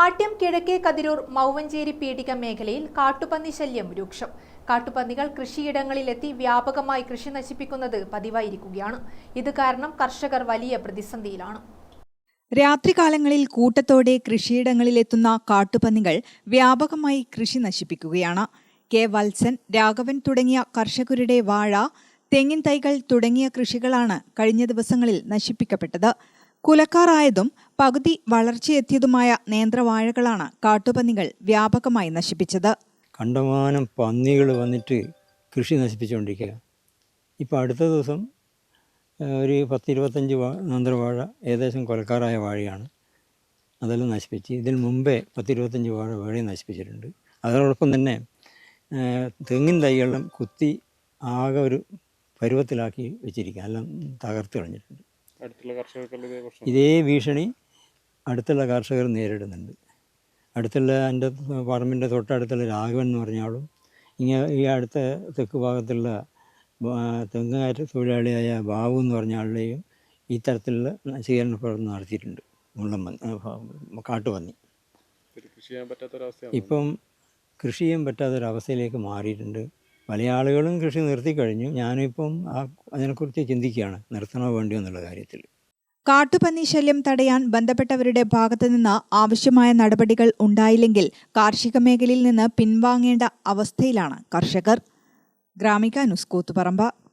പാട്യം കിഴക്കേ കതിരൂർ മൗവഞ്ചേരി പീഡിക മേഖലയിൽ കാട്ടുപന്നി ശല്യം രൂക്ഷം. കാട്ടുപന്നികൾ കൃഷിയിടങ്ങളിലെത്തി വ്യാപകമായി കൃഷി നശിപ്പിക്കുന്നത് പതിവായിരിക്കുകയാണ്. ഇത് കാരണം കർഷകർ വലിയ പ്രതിസന്ധിയിലാണ്. രാത്രികാലങ്ങളിൽ കൂട്ടത്തോടെ കൃഷിയിടങ്ങളിലെത്തുന്ന കാട്ടുപന്നികൾ വ്യാപകമായി കൃഷി നശിപ്പിക്കുകയാണ്. കെ വത്സൻ രാഘവൻ തുടങ്ങിയ കർഷകരുടെ വാഴ തെങ്ങിൻ തൈകൾ തുടങ്ങിയ കൃഷികളാണ് കഴിഞ്ഞ ദിവസങ്ങളിൽ നശിപ്പിക്കപ്പെട്ടത്. കുലക്കാറായതും പകുതി വളർച്ചയെത്തിയതുമായ നേന്ത്രവാഴകളാണ് കാട്ടുപന്നികൾ വ്യാപകമായി നശിപ്പിച്ചത്. കണ്ടമാനം പന്നികൾ വന്നിട്ട് കൃഷി നശിപ്പിച്ചുകൊണ്ടിരിക്കുക ഇപ്പോൾ അടുത്ത ദിവസം ഒരു പത്തിരുപത്തഞ്ച് ഇരുപത്തഞ്ച് നേന്ത്രവാഴ ഏകദേശം കൊലക്കാരായ വാഴയാണ് അതെല്ലാം നശിപ്പിച്ച് ഇതിന് മുമ്പേ പത്തിരുപത്തഞ്ച് വാഴ വാഴയും നശിപ്പിച്ചിട്ടുണ്ട്. അതോടൊപ്പം തന്നെ തെങ്ങിൻ തൈകളെല്ലാം കുത്തി ആകെ ഒരു പരുവത്തിലാക്കി വെച്ചിരിക്കുക എല്ലാം തകർത്ത് കളഞ്ഞിട്ടുണ്ട്. ഇതേ ഭീഷണി അടുത്തുള്ള കർഷകർ നേരിടുന്നുണ്ട്. അടുത്തുള്ള എന്റെ പറമ്പിന്റെ തൊട്ടടുത്തുള്ള രാഘവൻ എന്ന് പറഞ്ഞാലും ഇങ്ങനെ ഈ അടുത്ത തെക്ക് ഭാഗത്തുള്ള തെങ്ങുകാറ്റ് തൊഴിലാളിയായ ബാബു എന്ന് പറഞ്ഞ ആളുടെയും ഈ തരത്തിലുള്ള നശീകരണ പ്രവർത്തനം നടത്തിയിട്ടുണ്ട്. മുള്ളം കാട്ടുപന്നി ഇപ്പം കൃഷി ചെയ്യാൻ പറ്റാത്തൊരവസ്ഥയിലേക്ക് മാറിയിട്ടുണ്ട്. പല ആളുകളും കൃഷി നിർത്തിക്കഴിഞ്ഞു ഞാനിപ്പം ആ അതിനെക്കുറിച്ച് ചിന്തിക്കുകയാണ് നിർത്തണോ വേണ്ടിയോ എന്നുള്ള കാര്യത്തിൽ. കാട്ടുപന്നി ശല്യം തടയാൻ ബന്ധപ്പെട്ടവരുടെ ഭാഗത്തുനിന്ന് ആവശ്യമായ നടപടികൾ ഉണ്ടായില്ലെങ്കിൽ കാർഷിക മേഖലയിൽ നിന്ന് പിൻവാങ്ങേണ്ട അവസ്ഥയിലാണ് കർഷകർ. ഗ്രാമിക നുസ്കൂത്തുപറമ്പ കൂത്തുപറമ്പ്.